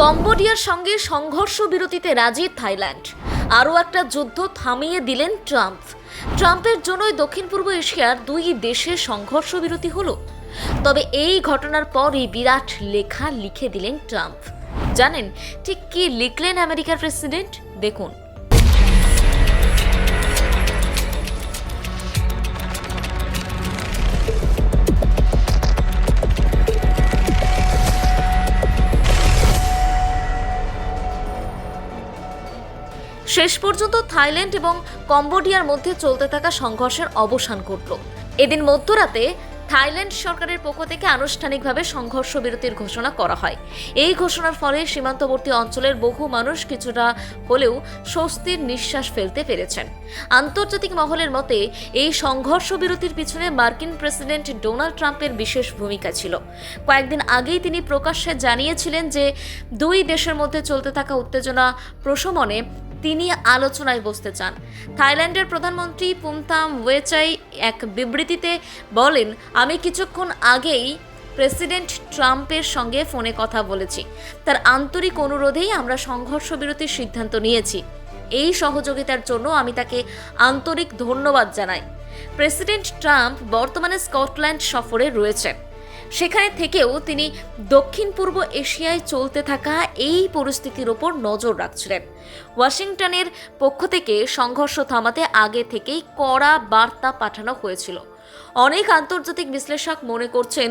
কম্বোডিয়ার সঙ্গে সংঘর্ষ বিরতিতে রাজি থাইল্যান্ড। আরও একটা যুদ্ধ থামিয়ে দিলেন ট্রাম্প। ট্রাম্পের জন্যই দক্ষিণ পূর্ব এশিয়ার দুই দেশে সংঘর্ষ বিরতি হলো। তবে এই ঘটনার পরই বিরাট লেখা লিখে দিলেন ট্রাম্প। জানেন, ঠিক কি লিখলেন আমেরিকার প্রেসিডেন্ট? দেখুন। শেষ পর্যন্ত থাইল্যান্ড এবং কম্বোডিয়ার মধ্যে চলতে থাকা সংঘর্ষের অবসান ঘটল। এদিন মধ্যরাতে থাইল্যান্ড সরকারের পক্ষ থেকে আনুষ্ঠানিকভাবে সংঘর্ষ বিরতির ঘোষণা করা হয়। এই ঘোষণার ফলে সীমান্তবর্তী অঞ্চলের বহু মানুষ কিছুটা হলেও স্বস্তির নিঃশ্বাস ফেলতে পেরেছেন। আন্তর্জাতিক মহলের মতে, এই সংঘর্ষ বিরতির পিছনে মার্কিন প্রেসিডেন্ট ডোনাল্ড ট্রাম্পের বিশেষ ভূমিকা ছিল। কয়েকদিন আগেই তিনি প্রকাশ্যে জানিয়েছিলেন যে, দুই দেশের মধ্যে চলতে থাকা উত্তেজনা প্রশমনে তিনি আলোচনায় বসতে চান। থাইল্যান্ডের প্রধানমন্ত্রী পুমতাম ওয়েচাই এক বিবৃতিতে বলেন, আমি কিছুক্ষণ আগেই প্রেসিডেন্ট ট্রাম্পের সঙ্গে ফোনে কথা বলেছি। তার আন্তরিক অনুরোধেই আমরা সংঘর্ষ বিরতির সিদ্ধান্ত নিয়েছি। এই সহযোগিতার জন্য আমি তাকে আন্তরিক ধন্যবাদ জানাই। প্রেসিডেন্ট ট্রাম্প বর্তমানে স্কটল্যান্ড সফরে রয়েছেন। সেখানে থেকেও তিনি দক্ষিণ পূর্ব এশিয়ায় চলতে থাকা এই পরিস্থিতির ওপর নজর রাখছিলেন। ওয়াশিংটনের পক্ষ থেকে সংঘর্ষ থামাতে আগে থেকেই কড়া বার্তা পাঠানো হয়েছিল। অনেক আন্তর্জাতিক বিশ্লেষক মনে করছেন,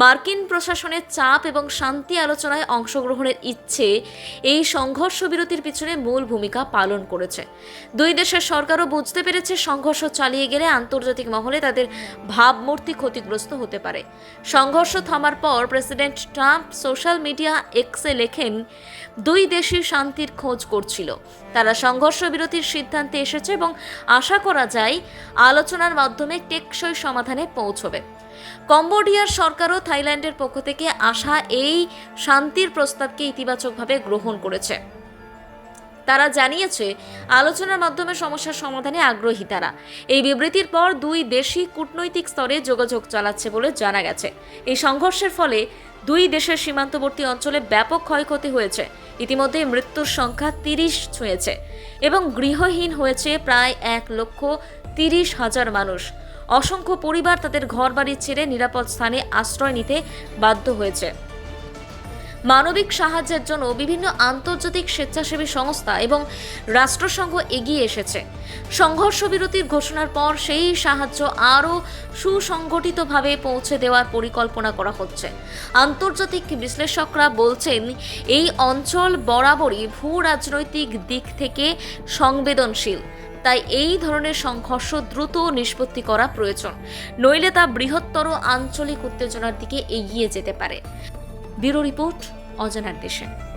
মার্কিন প্রশাসনের চাপ এবং শান্তি আলোচনায় অংশগ্রহণের ইচ্ছে এই সংঘর্ষ বিরতির পিছনে মূল ভূমিকা পালন করেছে। দুই দেশের সরকারও বুঝতে পেরেছে, সংঘর্ষ চালিয়ে গেলে আন্তর্জাতিক মহলে তাদের ভাবমূর্তি ক্ষতিগ্রস্ত হতে পারে। সংঘর্ষ থামার পর প্রেসিডেন্ট ট্রাম্প সোশ্যাল মিডিয়া এক্সে লেখেন, দুই দেশই শান্তির খোঁজ করছিল। তারা সংঘর্ষ বিরতির সিদ্ধান্তে এসেছে এবং আশা করা যায় আলোচনার মাধ্যমে টেকসই সমাধানে পৌঁছবে। কম্বোডিয়ার সরকারও থাইল্যান্ডের পক্ষ থেকে আসা এই শান্তির প্রস্তাবকে ইতিবাচকভাবে গ্রহণ করেছে। তারা জানিয়েছে, আলোচনার মাধ্যমে সমস্যার সমাধানে আগ্রহী তারা। এই বিবৃতির পর দুই দেশই কূটনৈতিক স্তরে যোগাযোগ চালাচ্ছে বলে জানা গেছে। এই সংঘর্ষের ফলে দুই দেশের সীমান্তবর্তী অঞ্চলে ব্যাপক ক্ষয়ক্ষতি হয়েছে। ইতিমধ্যে মৃত্যুর সংখ্যা তিরিশ ছুঁয়েছে এবং গৃহহীন হয়েছে প্রায় এক লক্ষ তিরিশ হাজার মানুষ। অসংখ্য পরিবার তাদের ঘর ঘরবাড়ি ছেড়ে নিরাপদ স্থানে আশ্রয় নিতে বাধ্য হয়েছে। মানবিক সাহায্যের জন্য বিভিন্ন আন্তর্জাতিক স্বেচ্ছাসেবী সংস্থা এবং রাষ্ট্রসংঘ এগিয়ে এসেছে। সংঘর্ষ বিরতির ঘোষণার পর সেই সাহায্য আরও সুসংগঠিতভাবে পৌঁছে দেওয়ার পরিকল্পনা করা হচ্ছে। আন্তর্জাতিক বিশ্লেষকরা বলছেন, এই অঞ্চল বরাবরই ভূ রাজনৈতিক দিক থেকে সংবেদনশীল। তাই এই ধরনের সংঘর্ষ দ্রুত নিষ্পত্তি করা প্রয়োজন। নইলে তা বৃহত্তর আঞ্চলিক উত্তেজনার দিকে এগিয়ে যেতে পারে। ব্যুরো রিপোর্ট অজানার দেশে।